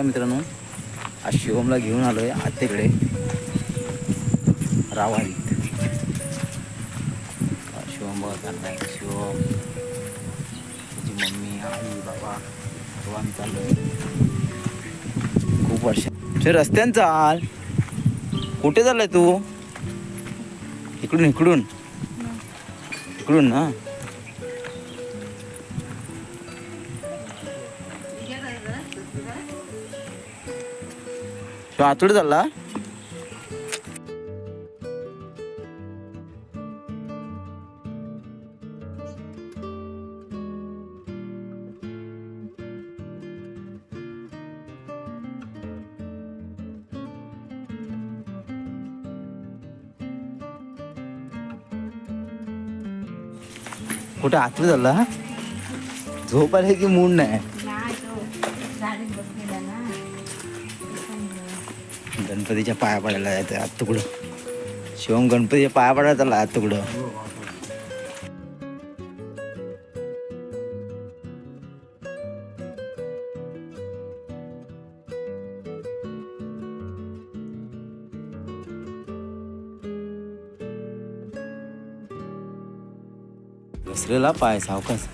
नमस्कार मित्रांनो आज शिवमला घेऊन आलो आहे आत्तेकडे रावारीत शिवम बघा शिवम त्याची मम्मी आई बाबा सर्व आम्ही चाललो खूप वर्ष. ते रस्त्यानं चाल. कुठे चाललाय तू? इकडून इकडून. इकडून ना? तो आतुडे चालला कुठे आतुडे चालला झोप की मूड नाही. गणपतीच्या पाया पडायला जायचं आत तुकडं. शिवम गणपतीच्या पाया पडायला आला आत तुकडं. घसरेला पाय सावकाश.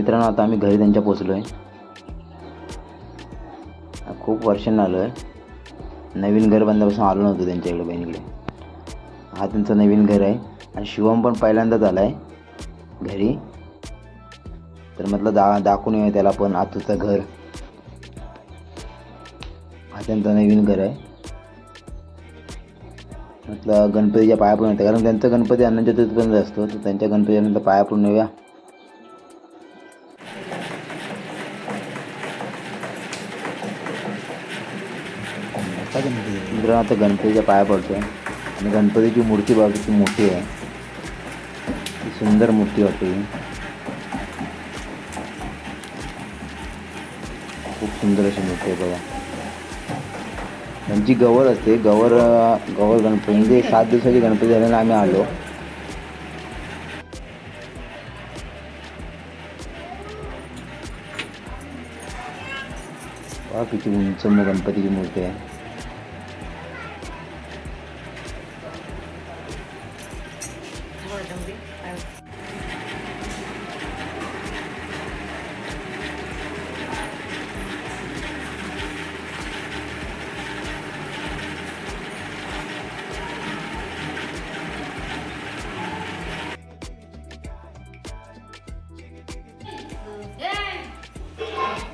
मित्रांनो आता आम्ही घरी त्यांच्या पोचलो आहे खूप वर्षांना आलो आहे नवीन घर बांधल्यापासून आलो नव्हतो त्यांच्याकडे बहिणीकडे. हा त्यांचं नवीन घर आहे. आणि शिवम पण पहिल्यांदाच आला आहे घरी. तर म्हटलं दा दाखवून येऊ त्याला पण आतूचं घर. हा त्यांचं नवीन घर आहे. म्हटलं गणपतीच्या पाया पडून येतं. कारण त्यांचा गणपती अनंत चतुर्थीपर्यंत असतो. तर त्यांच्या गणपतीनंतर पाया पडून येऊया. मित्रांनो आता गणपतीच्या पाया पडतो आणि गणपतीची मूर्ती बाकीची मोठी आहे. ती सुंदर मूर्ती वाटते खूप सुंदर अशी मूर्ती आहे बघा. त्यांची गवर असते. गवर गवर गणपती. म्हणजे सात दिवसाची गणपती झाल्यानं आम्ही आलो. किती उंच मग गणपतीची मूर्ती आहे.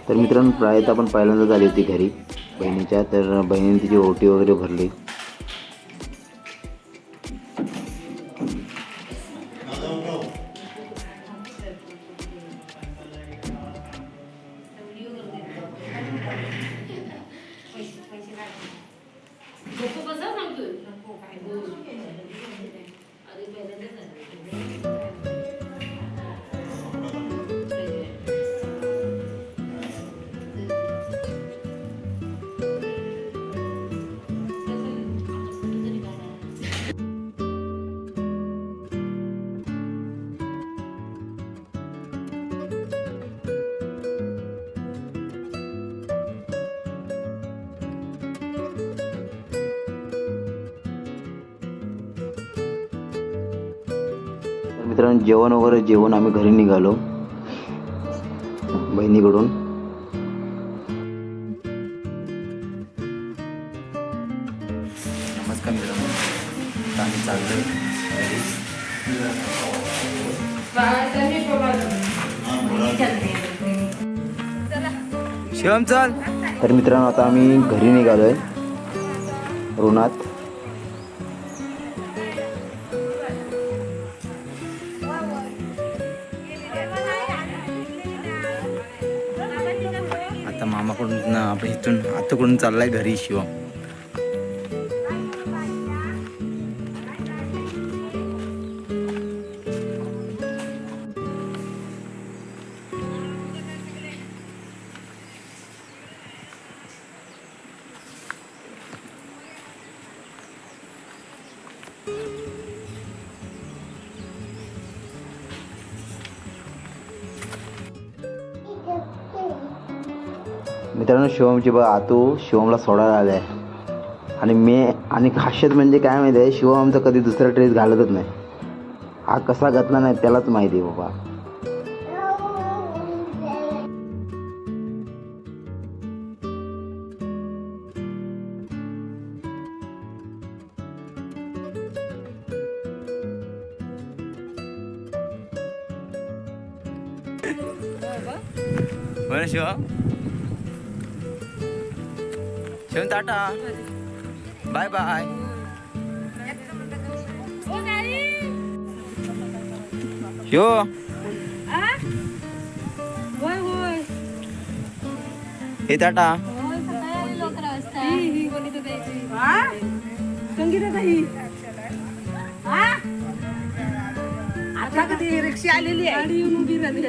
तर मित्रांनो प्रायत आपण पहिल्यांदाच आली होती घरी. बहिणीच्या तर बहिणीने तिची ओटी वगैरे भरली. मित्रांनो जेवण वगैरे जेवण आम्ही घरी निघालो. बहिणीकडून. नमस्कार मित्रांनो. आता आम्ही चाललोय घरी. शिवम चल. तर मित्रांनो आता आम्ही घरी निघालोय. ऋणात आता मामाकडून ना आपण इथून आताकडून चाललाय घरी शिवम. मित्रांनो शिवमची बघ आतू शिवमला सोडायला आलाय. आणि मी आणि खासियत म्हणजे काय माहिती आहे शिवम आमचा कधी दुसरा ड्रेस घालतच नाही. हा कसा घातला नाही त्यालाच माहिती आहे बाबा. बरं Shiva Shivam tata bye bye. होय हे टाटा आता. कधी रिक्षा आलेली आहे. गाडी येऊन उभी राहिली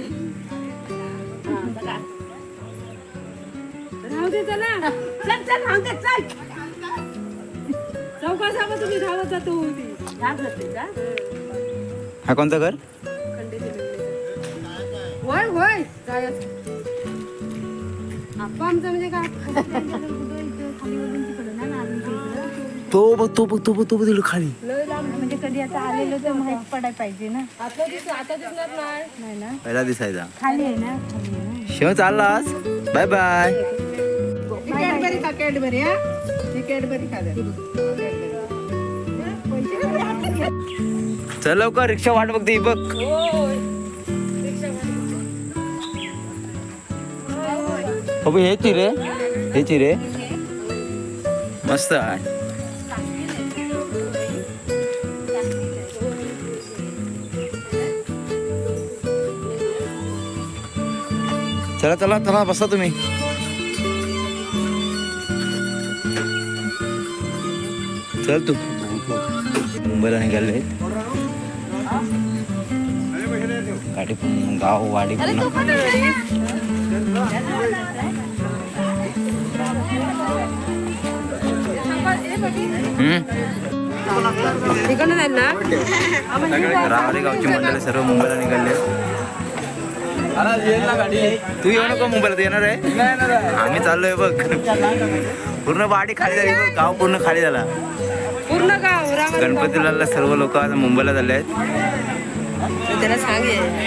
राहू दे चला. चल चल राहू दे चल. चौका साबा तुम्ही धावत जातो उभी. धाव जाते का हा कोणतं घर? होय होय. जायचं आप्पा आमचं म्हणजे काय? तो बघ तो बघ तो बघ तो बघ तिकडे खाली. म्हणजे कधी आता आलेलो तर माहीत पडायला पाहिजे ना. आता दिस आता दिसणार नाही. नाही ना? पहिला दिसायचा. खाली आहे ना? खाली आहे ना शिव चाललास. बाय बाय कॅडबरी हा ही कॅडबरी खा चल लवकर रिक्षा वाट बघते ही बघ. हो हे चिरे. हे चिरे. मस्त आहे. चला चला चला बसा तुम्ही. चल तू. मुंबईला निघाले. गाडी पूर्ण गाव वाडी ना? रावरी गावची मंडळी सर्व मुंबईला निघाले. तू येऊ नको मुंबईला येणार आहे. आम्ही चाललोय बघ. पूर्ण वाडी खाली झाली बघ. गाव पूर्ण खाली झाला. गणपतीला सर्व लोक आता मुंबईला झाले आहेत. त्याला सांगे